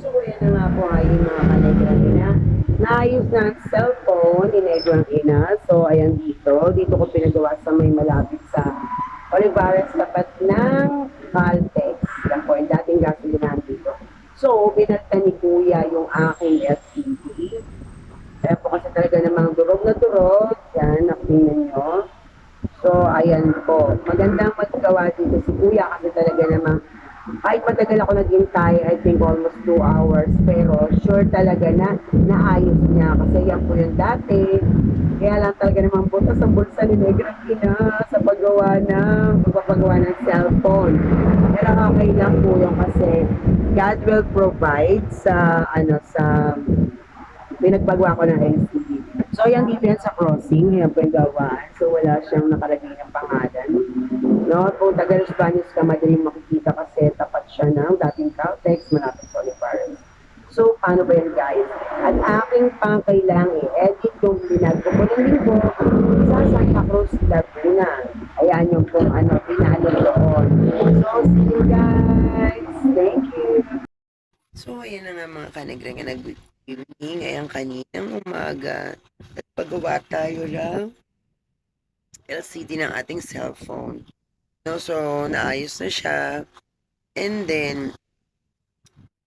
So, yan na nga po ay mga kanigrang ina. Naayos na ang cellphone ni Negrang Ina. So, ayan dito. Dito ko pinagawa sa may malapit sa Olivares tapat ng Caltex. Yan po, yung dating gasolinahan dito. So, binata ni Kuya yung aking LCD. Kaya po kasi talaga namang durog na durog. Yan, nakitingnan nyo. So, ayan po. Magandang maggawa dito si Kuya kasi matagal ako naghintay, I think almost 2 hours, pero sure talaga na naayos niya kasi yan po yung dati. Kaya lang talaga namang butas ang bulsa ni Negra Kina sa paggawa ng pagpapagawa ng cellphone. Pero okay lang po yung kasi God will provide sa ano sa pinagpagawa ko ng LCD. So, yan dito yan sa crossing, yan po yung gawa. So, wala siyang nakalagay ng pangalan. No, kung taga Spanish ka, madaling makikita kasi tapat siya ng dating Caltex, malapit sa Olivares. So, paano ba yan, guys? Ang aking pang kailangan i-edit yung binag ko ng linggo sa Santa Cruz, Laguna. Ayan yung kung ano, pinalo doon. So, see you guys. Thank you. So, ayan na nga mga kanagrang na good evening. Ayan kaninang umaga. At pagawa tayo ng LCD ng ating cellphone. No, so, naayos na siya. And then,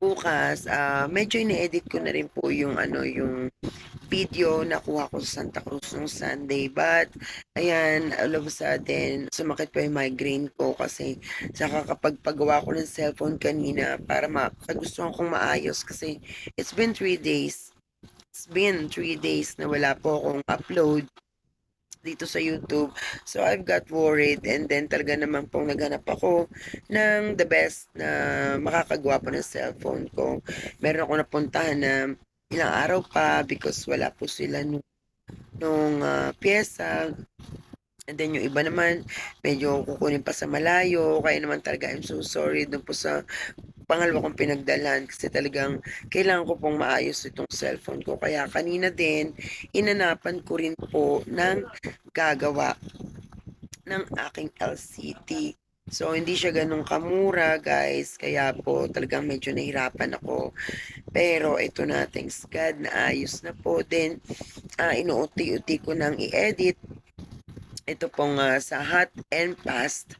bukas, ah medyo ine-edit ko na rin po yung ano, yung video na kuha ko sa Santa Cruz nung Sunday. But, ayan, all of a sudden, sumakit pa yung migraine ko kasi Saka kapag paggawa ko ng cellphone kanina para makagustuhan kong maayos kasi it's been three days. It's been three days na wala po akong upload dito sa YouTube. So I've got worried and then talaga naman pong naghanap ako ng the best na makakagawa po ng cellphone ko. Meron ako napuntahan na ilang araw pa because wala po sila nung, nung ah, pyesa. And then yung iba naman, medyo kukunin pa sa malayo. Kaya naman talaga, I'm so sorry doon po sa pangalawa kong pinagdalan kasi talagang kailangan ko pong maayos itong cellphone ko. Kaya kanina din, inanapan ko rin po ng gagawa ng aking LCD. So, hindi siya ganun kamura, guys. Kaya po, talagang medyo nahirapan ako. Pero, ito na, thanks God, naayos na po. Then, uh, inuuti-uti ko nang i-edit ito pong ah, sa hot and fast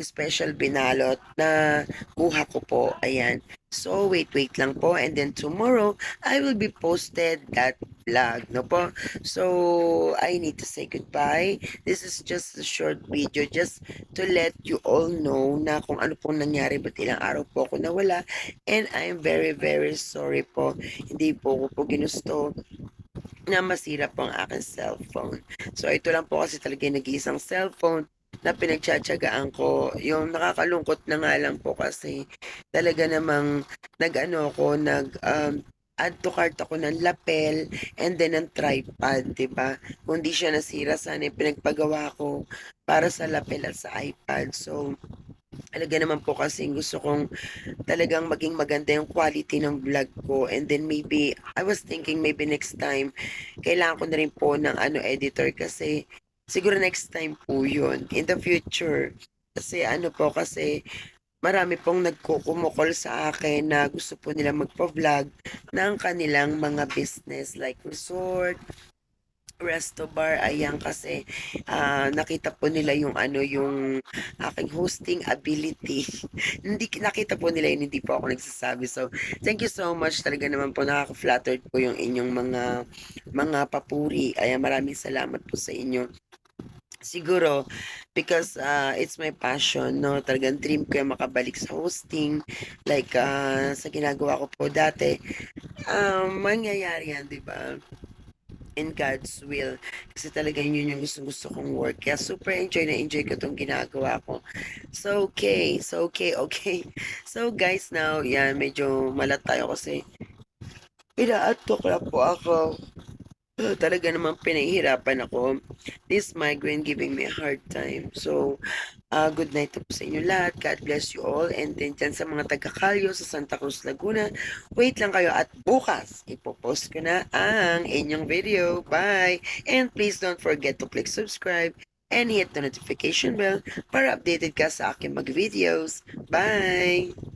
special binalot na kuha ko po. Ayan. So, wait, wait lang po. And then tomorrow, I will be posted that vlog. No po? So, I need to say goodbye. This is just a short video just to let you all know na kung ano pong nangyari. Ba't ilang araw po ako nawala. And I'm very, very sorry po. Hindi po ko po ginusto na masira po ang aking cellphone. So, ito lang po kasi talaga yung nag-iisang cellphone na pinagtsatsagaan ko. Yung nakakalungkot na nga lang po kasi talaga namang nag-ano ako, nag um, add to cart ako ng lapel and then ng tripod, di ba? Kung di siya nasira, sana yung pinagpagawa ko para sa lapel at sa iPad. So, talaga naman po kasi gusto kong talagang maging maganda yung quality ng vlog ko. And then maybe I was thinking maybe next time kailangan ko na rin po ng ano editor kasi siguro next time po yun. In the future kasi ano po kasi marami pong nagkukumukol sa akin na gusto po nila magpa-vlog ng kanilang mga business like resort resto bar ayan kasi ah, nakita po nila yung ano yung aking hosting ability. Hindi nakita po nila yun hindi po ako nagsasabi. So thank you so much. Talaga naman po nakaka-flattered po yung inyong mga mga papuri. Ayan maraming salamat po sa inyo. Siguro because uh, it's my passion no talagang dream ko yung makabalik sa hosting. Like ah, sa ginagawa ko po dati um, mangyayari yan di ba in God's will. Kasi talaga yun yung gusto gusto kong work. Kaya super enjoy na enjoy ko itong ginagawa ko. So, okay. So, okay, okay. So, guys, now, yan, medyo malat tayo kasi pinaatok na po ako. Uh, talaga naman pinahihirapan ako. This migraine giving me a hard time. So, uh, good night po sa inyo lahat. God bless you all. And then dyan sa mga taga-Calio sa Santa Cruz, Laguna, wait lang kayo at bukas ipopost ko na ang inyong video. Bye! And please don't forget to click subscribe and hit the notification bell para updated ka sa aking mag-videos. Bye!